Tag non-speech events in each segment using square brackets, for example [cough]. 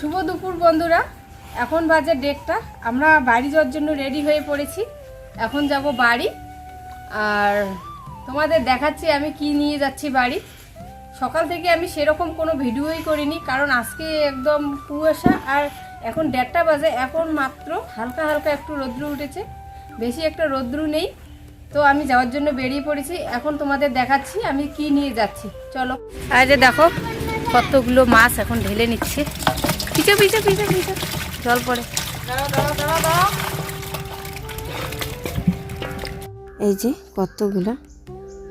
শুভ দুপুর বন্ধুরা। এখন বাজে ডেটটা আমরা বাড়ি যাওয়ার জন্য রেডি হয়ে পড়েছি। এখন যাব বাড়ি। আর তোমাদের দেখাচ্ছি আমি কি নিয়ে যাচ্ছি বাড়ি। সকাল থেকে আমি সেরকম কোনো ভিডিওই করিনি, কারণ আজকে একদম কুয়াশা আর এখন দেড়টা বাজে। এখন মাত্র হালকা হালকা একটু রৌদ্র উঠেছে। বেশি একটা রৌদ্র নেই। তো আমি যাওয়ার জন্য বেরিয়ে পড়েছি। এখন তোমাদের দেখাচ্ছি আমি কি নিয়ে যাচ্ছি। চলো। আর দেখো, কতগুলো মাছ এখন ঢেলে নিচ্ছে। পিছু পিছু পিছু পিছু জল পড়ে। এই যে কতগুলা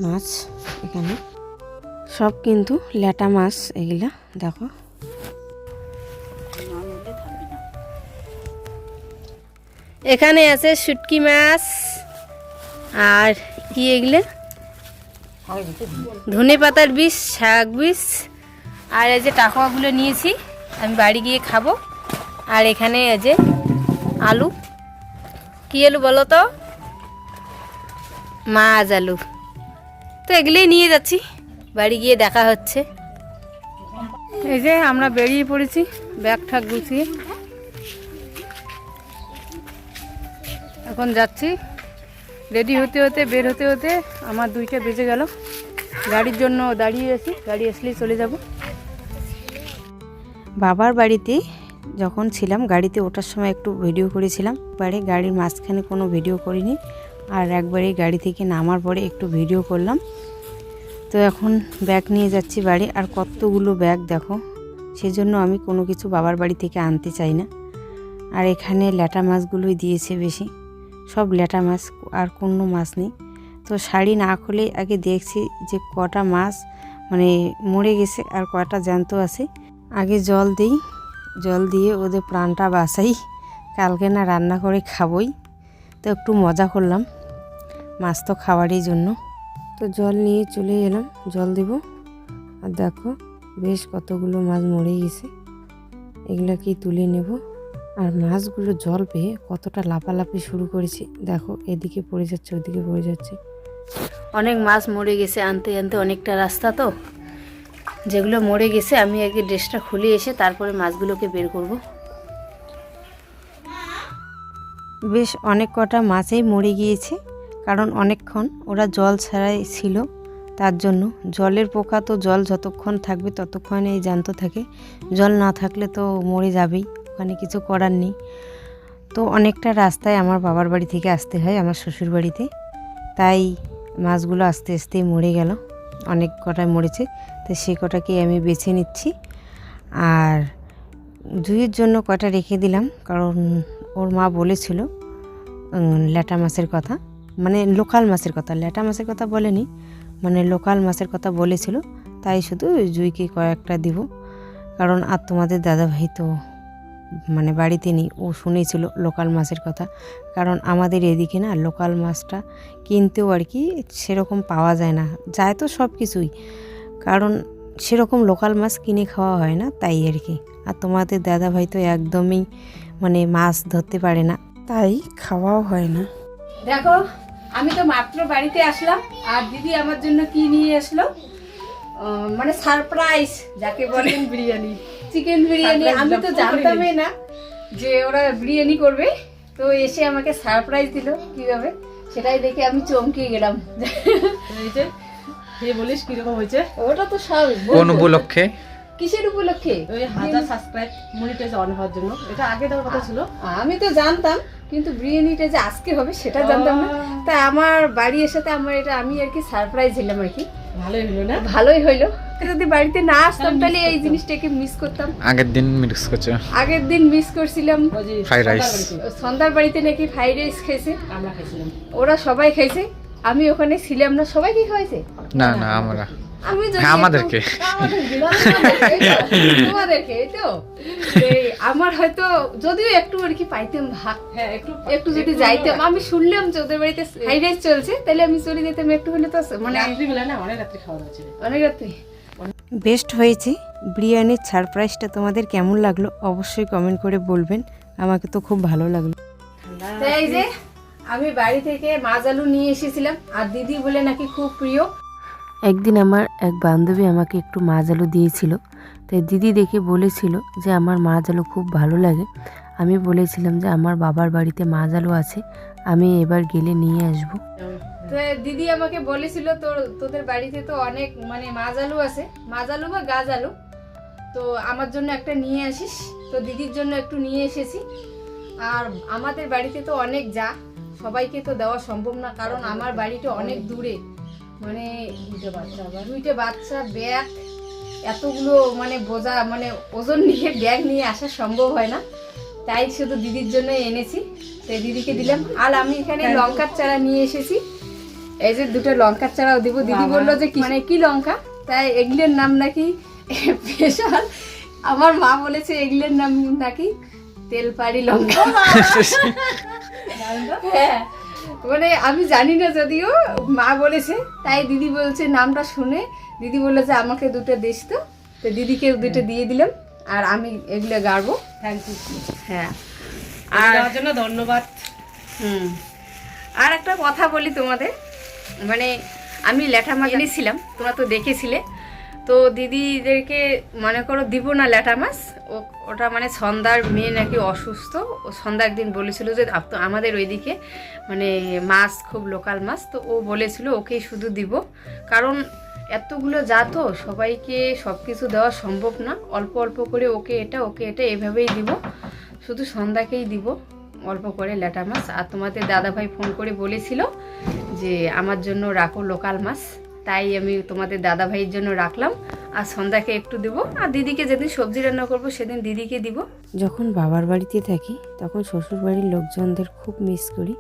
মাছ এখানে। সব কিন্তু ল্যাটা মাছ এগুলা, দেখো। এখানে আছে শুটকি মাছ আর কি এগুলো? ধনে পাতার বীজ শাক বীজ আর এই যে টাকাগুলো নিয়েছি। আমি বাড়ি গিয়ে খাব। আর এখানে যে আলু। কি আলু বলো তো? মাছ আলু। তো এগুলোই নিয়ে যাচ্ছি। বাড়ি গিয়ে দেখা হচ্ছে। এই যে আমরা বেরিয়ে পড়েছি, ব্যাগ ঠাক গুছিয়ে। এখন যাচ্ছি। রেডি হতে হতে, বের হতে হতে আমার দুইটা বেজে গেল। গাড়ির জন্য দাঁড়িয়ে আছি। গাড়ি আসলেই চলে যাব। বাবার বাড়িতে যখন ছিলাম, গাড়িতে ওঠার সময় একটু ভিডিও করেছিলাম। পরে গাড়ির মাঝখানে কোনো ভিডিও করিনি আর একবারে গাড়ি থেকে নামার পরে একটু ভিডিও করলাম। তো এখন ব্যাগ নিয়ে যাচ্ছি বাড়ি। আর কতগুলো ব্যাগ দেখো, সেজন্য আমি কোনো কিছু বাবার বাড়ি থেকে আনতে চাই না। আর এখানে ল্যাটা মাছগুলোই দিয়েছে বেশি। সব ল্যাটা মাছ, আর কোনো মাছ নেই। তো শাড়ি না খুলে আগে দেখছি যে কটা মাছ মানে মরে গেছে আর কটা জ্যান্ত আছে। আগে জল দিই, জল দিয়ে ওদের প্রাণটা বাঁচাই। কালকে না রান্না করে খাবই, তো একটু মজা করলাম মাছ তো খাওয়ারই জন্য। তো জল নিয়ে চলে এলাম, জল দিব। আর দেখো, বেশ কতগুলো মাছ মরে গেছে। এগুলাকেই তুলে নেব? আর মাছগুলো জল পেয়ে কতটা লাফালাফি শুরু করেছি, দেখো, এদিকে পড়ে যাচ্ছে, ওদিকে পড়ে যাচ্ছে। অনেক মাছ মরে গেছে, আনতে আনতে অনেকটা রাস্তা তো। যেগুলো মরে গেছে, আমি আগে ড্রেসটা খুলে এসে তারপরে মাছগুলোকে বের করব। বেশ অনেক কটা মাছেই মরে গিয়েছে, কারণ অনেকক্ষণ ওরা জল ছাড়াই ছিল। তার জন্য জলের পোকা তো জল যতক্ষণ থাকবে ততক্ষণ এই জ্যান্ত থাকে। জল না থাকলে তো মরে যাবেই, ওখানে কিছু করার নেই। তো অনেকটা রাস্তায় আমার বাবার বাড়ি থেকে আসতে হয়, আমার শ্বশুর বাড়িতে তাই মাছগুলো আস্তে আস্তে মরে গেল। অনেক কটায় মরেছে, তো সেই কটাকে আমি বেছে নিচ্ছি। আর জুইয়ের জন্য কটা রেখে দিলাম, কারণ ওর মা বলেছিল ল্যাটা মাছের কথা মানে লোকাল মাছের কথা, ল্যাটা মাছের কথা বলেনি মানে লোকাল মাছের কথা বলেছিল, তাই শুধু জুইকে কয়েকটা দিব, কারণ আর তোমাদের দাদাভাই তো মানে বাড়িতে নেই। ও শুনেছিল লোকাল মাছের কথা। কারণ আমাদের এদিকে না লোকাল মাছটা কিনতেও আর কি সেরকম পাওয়া যায় না। যায় তো সব কিছুই। কারণ সেরকম লোকাল মাছ কিনে খাওয়া হয় না তাই আর কি। আর তোমাদের দাদাভাই তো একদমই মানে মাছ ধরতে পারে না। তাই খাওয়াও হয় না। দেখো আমি তো মাত্র বাড়িতে আসলাম। আর দিদি আমার জন্য কি নিয়ে আসলো মানে সারপ্রাইজ যাকে বলেন বিরিয়ানি। চিকেন বিরিয়ানি। আমি তো জানতামই না যে ওরা বিরিয়ানি করবে। তো এসে আমাকে সারপ্রাইজ দিল কীভাবে সেটাই দেখে আমি চমকে গেলাম। এই যে বলিস কীরকম হয়েছে? ওটা তো স্বাভাবিক কোন উপলক্ষে? কিসের উপলক্ষে? ওই হাজার সাবস্ক্রাইব মনিটাইজ অন হওয়ার জন্য। এটা আগে দেওয়ার কথা ছিল। আমি তো জানতাম কিন্তু বিরিয়ানিটা যে আজকে হবে সেটা জানতাম না। তা আমার বাড়ি এসে আমার এটা আমি আর কি সারপ্রাইজ দিলাম আর কি। ভালোই হলো না? ভালোই হইল। যদি বাড়িতে না আসতাম তাহলে এই জিনিসটাকে মিস করতাম। আগের দিন মিস করছে? আগের দিন মিস করছিলাম। Fried rice. সন্ধ্যার বাড়িতে নাকি ফ্রাইড রাইস খেয়েছে। আমরা খাইছিলাম। ওরা সবাই খাইছে। আমি ওখানে ছিলাম না সবাই কি খাইছে? না না আমরা। আমি হ্যাঁ, আমাদেরকে। তো, আমার হয়তো যদিও একটু আর কি পাইতাম ভাগ হ্যাঁ একটু একটু যদি যাইতাম আমি শুনলাম যে ওদের বাড়িতে ফ্রাইড রাইস চলছে তাহলে আমি চলে যেতাম একটু হলে তো মানে না অনেক রাত্রি খাওয়া অনেক রাত্রি। বেস্ট হয়েছে বিরিয়ানির সারপ্রাইজটা তোমাদের কেমন লাগল অবশ্যই কমেন্ট করে বলবেন আমাকে তো খুব ভালো লাগল। তাই এই যে আমি বাড়ি থেকে মাছ আলু নিয়ে এসেছিলাম আর দিদি বলে নাকি খুব প্রিয়। একদিন আমার এক বান্ধবী আমাকে একটু মাছ আলু দিয়েছিল। তাই দিদি দেখে বলেছিল যে আমার মাছ আলু খুব ভালো লাগে। আমি বলেছিলাম যে আমার বাবার বাড়িতে মাছ আলু আছে, আমি এবার গেলে নিয়ে আসব। তো দিদি আমাকে বলেছিল তোর, তোদের বাড়িতে তো অনেক মানে মাছ আলু আছে মাছ আলু বা গাছ আলু তো আমার জন্য একটা নিয়ে আসিস, তো দিদির জন্য একটু নিয়ে এসেছি। আর আমাদের বাড়িতে তো অনেক যা, সবাইকে তো দেওয়া সম্ভব না, কারণ আমার বাড়িটা অনেক দূরে। মানে দুইটা বাচ্চা আবার দুইটা বাচ্চা ব্যাগ এতগুলো মানে বোঝা মানে ওজন নিয়ে ব্যাগ নিয়ে আসা সম্ভব হয় না। তাই শুধু দিদির জন্য এনেছি। তাই দিদিকে দিলাম। আর আমি এখানে লঙ্কার চারা নিয়ে এসেছি। এই যে দুটো লঙ্কার চারাও দিব। দিদি বলল যে মানে কি লঙ্কা? তাই এগুলোর নাম নাকি স্পেশাল। আমার মা বলেছে এগুলোর নাম নাকি তেলপাড়ি লঙ্কা। [laughs] হ্যাঁ। মানে আমি জানি না যদিও মা বলেছে তাই দিদি বলছে নামটা শুনে। দিদি বলল যে আমাকে দুটো দিস তো তো দিদিকে দুটো দিয়ে দিলাম আর আমি এগুলো গাড়বো। থ্যাংক ইউ হ্যাঁ। আর আর জন্য ধন্যবাদ। হুম। আর একটা কথা বলি তোমাদের মানে আমি ল্যাঠা মাছ এনেছিলাম তোমরা তো দেখেছিলে। তো দিদিদেরকে মনে করো দিব না ল্যাটা মাছ। ও- ওটা মানে সন্ধ্যার মেয়ে নাকি অসুস্থ। ও সন্ধ্যা একদিন বলেছিল যে আমাদের ওইদিকে মানে মাছ, খুব লোকাল মাছ। তো ও বলেছিল ওকেই শুধু দিব। কারণ এতগুলো যা তো সবাইকে সব কিছু দেওয়া সম্ভব না। অল্প অল্প করে ওকে এটা ওকে এটা এভাবেই দিব। শুধু সন্ধ্যাকেই দিব অল্প করে ল্যাটা মাছ। আর তোমাদের দাদাভাই ফোন করে বলেছিল যে আমার জন্য রাখো লোকাল মাছ। তাই আমি তোমাদের দাদা ভাইয়ের জন্য রাখলাম। আর সন্ধ্যাকে একটু দেবো। আর দিদিকে যেদিন সবজি রান্না করব সেদিন দিদিকে দিব। যখন বাবার বাড়িতে থাকি তখন শ্বশুর বাড়ির লোকজনদের খুব মিস করি।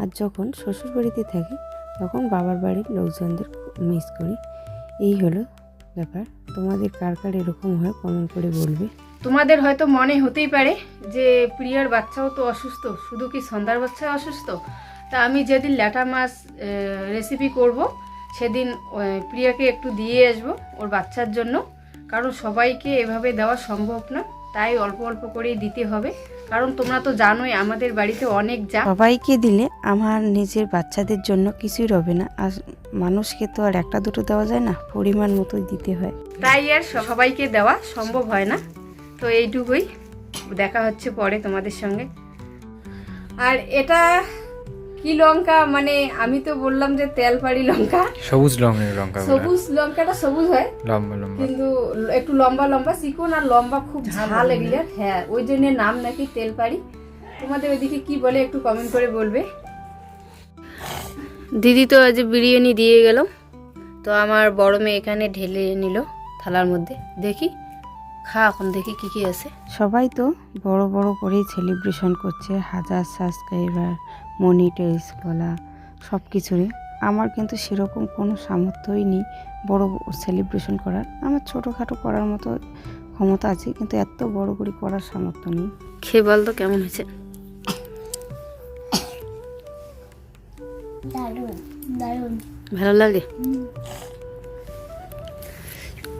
আর যখন শ্বশুর বাড়িতে থাকি তখন বাবার বাড়ির লোকজনদের মিস করি। এই হলো ব্যাপার। তোমাদের কার কার এরকম হয় কমেন্ট করে বলবে? তোমাদের হয়তো মনে হতেই পারে যে প্রিয়ার বাচ্চাও তো অসুস্থ। শুধু কি সন্ধ্যার বাচ্চা অসুস্থ? তা আমি যেদিন ল্যাটা মাছ রেসিপি করব সেদিন প্রিয়াকে একটু দিয়ে আসব ওর বাচ্চার জন্য। কারণ সবাইকে এভাবে দেওয়া সম্ভব না তাই অল্প অল্প করেই দিতে হবে। কারণ তোমরা তো জানোই আমাদের বাড়িতে অনেক যা সবাইকে দিলে আমার নিজের বাচ্চাদের জন্য কিছুই রবে না। আর মানুষকে তো আর একটা দুটো দেওয়া যায় না পরিমাণ মতোই দিতে হয়। তাই আর সবাইকে দেওয়া সম্ভব হয় না। তো এইটুকুই। দেখা হচ্ছে পরে তোমাদের সঙ্গে। আর এটা কি লঙ্কা? মানে আমি তো বললাম যে তেলপাড়ি লঙ্কা। সবুজ রঙের লঙ্কা সবুজ লঙ্কাটা সবুজ হয়। লম্বা লম্বা। কিন্তু একটু লম্বা লম্বা চিকন আর লম্বা খুব ঝাল এগুলো। হ্যাঁ ওই জন্য নাম নাকি তেলপাড়ি। তোমাদের ওইদিকে কি বলে একটু কমেন্ট করে বলবে? দিদি তো আজ বিরিয়ানি দিয়ে গেল। তো আমার বড় মেয়ে এখানে ঢেলে নিল থালার মধ্যে। দেখি খা এখন দেখি কি কি আছে। সবাই তো বড় বড় করেই সেলিব্রেশন করছে হাজার সাবস্ক্রাইবার মনিটাইজ বলা সব কিছুরই। আমার কিন্তু সেরকম কোনো সামর্থ্যই নেই বড় সেলিব্রেশন করার। আমার ছোটোখাটো করার মতো ক্ষমতা আছে কিন্তু এত বড় করে করার সামর্থ্য নেই। খেয়ে বল তো কেমন হয়েছে? ভালো লাগে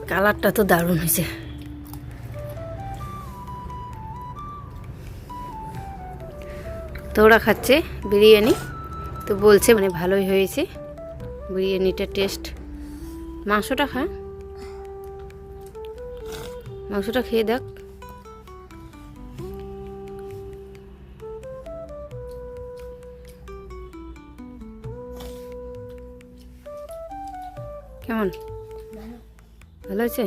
কালারটা তো দারুণ হয়েছে। তো ওরা খাচ্ছে বিরিয়ানি। তো বলছে মানে ভালোই হয়েছে। বিরিয়ানিটা টেস্ট। মাংসটা খা। মাংসটা খেয়ে দেখ। কেমন? ভালো হয়েছে?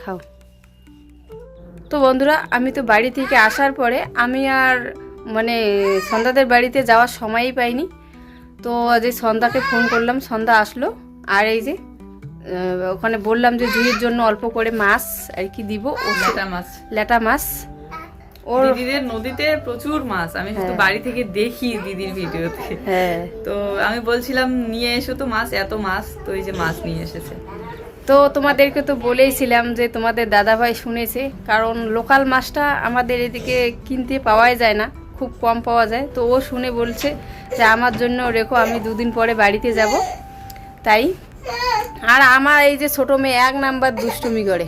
খাও। তো বন্ধুরা আমি তো বাড়ি থেকে আসার পরে আমি আর মানে সন্ধ্যাদের বাড়িতে যাওয়ার সময়ই পাইনি। তো যে সন্ধ্যাকে ফোন করলাম সন্ধ্যা আসলো। আর এই যে ওখানে বললাম যে জুইয়ের জন্য অল্প করে মাছ আর কি দিব। ও ল্যাটা মাছ। ল্যাটা মাছ। ওর দিদিদের নদীতে প্রচুর মাছ। আমি শুধু বাড়ি থেকে দেখি দিদির ভিডিওতে। হ্যাঁ। তো আমি বলছিলাম নিয়ে এসো তো মাছ এত মাছ। তো এই যে মাছ নিয়ে এসেছে। তো তোমাদেরকে তো বলেইছিলাম যে তোমাদের দাদাভাই শুনেছে, কারণ লোকাল মাছটা আমাদের এদিকে কিনতে পাওয়াই যায় না, খুব কম পাওয়া যায়। তো ও শুনে বলছে যে আমার জন্য রেখো, আমি দুদিন পরে বাড়িতে যাব। তাই, আর আমার এই যে ছোট মেয়ে এক নাম্বার দুষ্টুমি করে।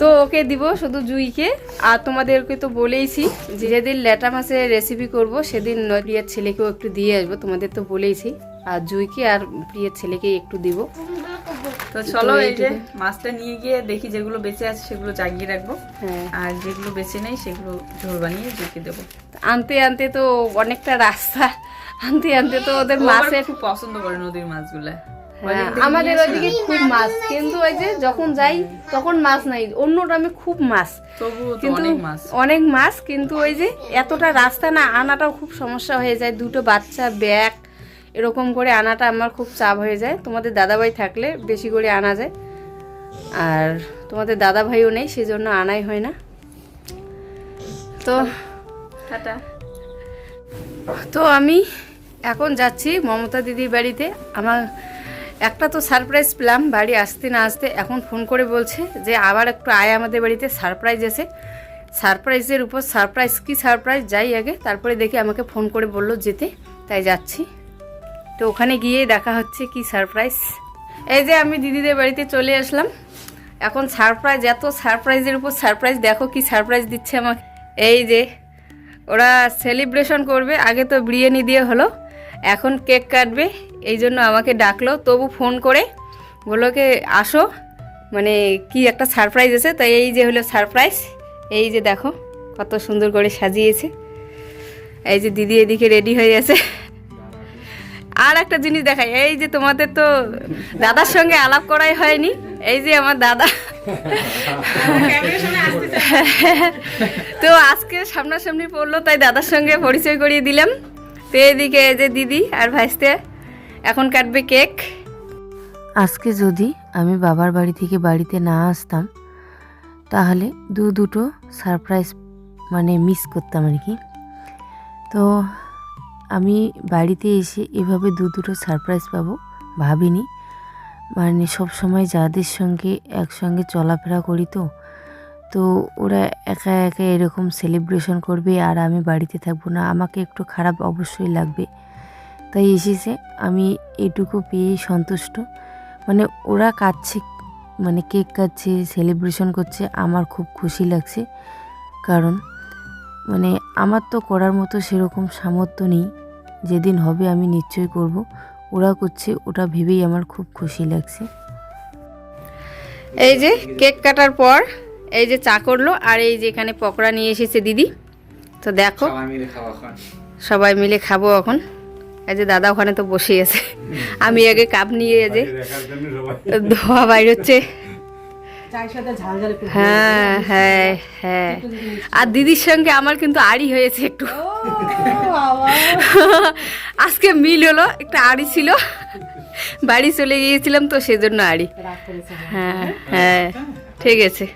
তো ওকে দিব শুধু জুইকে, আর তোমাদেরকে তো বলেইছি, যেদিন ল্যাটা মাছের রেসিপি করব, সেদিন প্রিয়ার ছেলেকেও একটু দিয়ে আসব, তোমাদের তো বলেইছি। আর জুইকে আর প্রিয়ার ছেলেকে একটু দিব। তো চলো এই যে মাছটা নিয়ে গিয়ে দেখি যেগুলো বেঁচে আছে সেগুলো জাগিয়ে রাখব। হ্যাঁ। আর যেগুলো বেঁচে নেই সেগুলো ঝোল বানিয়ে জুকে দেবো। আনতে আনতে তো অনেকটা রাস্তা। আনতে আনতে তো ওদের মাছের খুব পছন্দ করে নদীর মাছগুলা। হ্যাঁ, আমাদের ওইদিকে খুব মাছ কিন্তু ওই যে যখন যাই তখন মাছ নাই। অন্য গ্রামে খুব মাছ। কিন্তু অনেক মাছ। অনেক মাছ কিন্তু ওই যে এতটা রাস্তা না আনাটাও খুব সমস্যা হয়ে যায়। দুটো বাচ্চা ব্যাগ এরকম করে আনাটা আমার খুব চাপ হয়ে যায়। তোমাদের দাদাভাই থাকলে বেশি করে আনা যায়। আর তোমাদের দাদাভাইও নেই সেজন্য আনাই হয় না। তো টাটা। তো আমি এখন যাচ্ছি মমতা দিদির বাড়িতে। আমার একটা তো সারপ্রাইজ পেলাম বাড়ি আসতে না আসতে এখন ফোন করে বলছে যে আবার একটু আয় আমাদের বাড়িতে সারপ্রাইজ এসে। সারপ্রাইজের উপর সারপ্রাইজ কি সারপ্রাইজ যাই আগে তারপরে দেখি আমাকে ফোন করে বলল যেতে তাই যাচ্ছি। তো ওখানে গিয়ে দেখা হচ্ছে কি সারপ্রাইজ এই যে আমি দিদিদের বাড়িতে চলে আসলাম। এখন সারপ্রাইজ এত সারপ্রাইজের উপর সারপ্রাইজ দেখো কি সারপ্রাইজ দিচ্ছে আমাকে। এই যে, ওরা সেলিব্রেশন করবে, আগে তো বিরিয়ানি দিয়ে হলো, এখন কেক কাটবে, এই জন্য আমাকে ডাকলো। তবু ফোন করে, বলল কি, আসো। মানে কি একটা সারপ্রাইজ আছে, তাই এই যে হলো সারপ্রাইজ এই যে দেখো, কত সুন্দর করে সাজিয়েছে। এই যে দিদি এদিকে রেডি হয়ে আছে আর একটা জিনিস দেখাই, এই যে তোমাদের তো দাদার সঙ্গে আলাপ করাই হয়নি, এই যে আমার দাদা। তো আজকে সামনাসামনি পড়ল, তাই দাদার সঙ্গে পরিচয় করিয়ে দিলাম। তো এদিকে যে দিদি আর ভাইস্তে, এখন কাটবে কেক। আজকে যদি আমি বাবার বাড়ি থেকে বাড়িতে না আসতাম, তাহলে দু দুটো সারপ্রাইজ মানে মিস করতাম আর কি। তো আমি বাড়িতে এসে এভাবে দু দুটো সারপ্রাইজ পাবো, ভাবিনি। মানে সব সময় যাদের সঙ্গে একসঙ্গে চলাফেরা করি তো তো ওরা একা একা এরকম সেলিব্রেশন করবে আর আমি বাড়িতে থাকব না। আমাকে একটু খারাপ অবশ্যই লাগবে। তাই এসেছে, আমি এটুকু পেয়েই সন্তুষ্ট। মানে ওরা কাটছে মানে কেক কাটছে সেলিব্রেশন করছে, আমার খুব খুশি লাগছে। কারণ মানে আমার তো করার মতো সেরকম সামর্থ্য নেই। যেদিন হবে আমি নিশ্চয়ই করব। ওরা করছে ওটা ভেবেই আমার খুব খুশি লাগছে। এই যে কেক কাটার পর এই যে চা করল আর এই যে এখানে পকোড়া নিয়ে এসেছে দিদি। তো দেখো সবাই মিলে খাব এখন। এই যে দাদা ওখানে তো বসে আছে। আমি আগে কাপ নিয়ে এই যে ধোয়া বাইর হচ্ছে। হ্যাঁ হ্যাঁ হ্যাঁ। আর দিদির সঙ্গে আমার কিন্তু আড়ি হয়েছে একটু। [laughs] আজকে মিল হলো একটা আড়ি ছিল। বাড়ি চলে গিয়েছিলাম তো সেজন্য আড়ি। হ্যাঁ হ্যাঁ ঠিক আছে।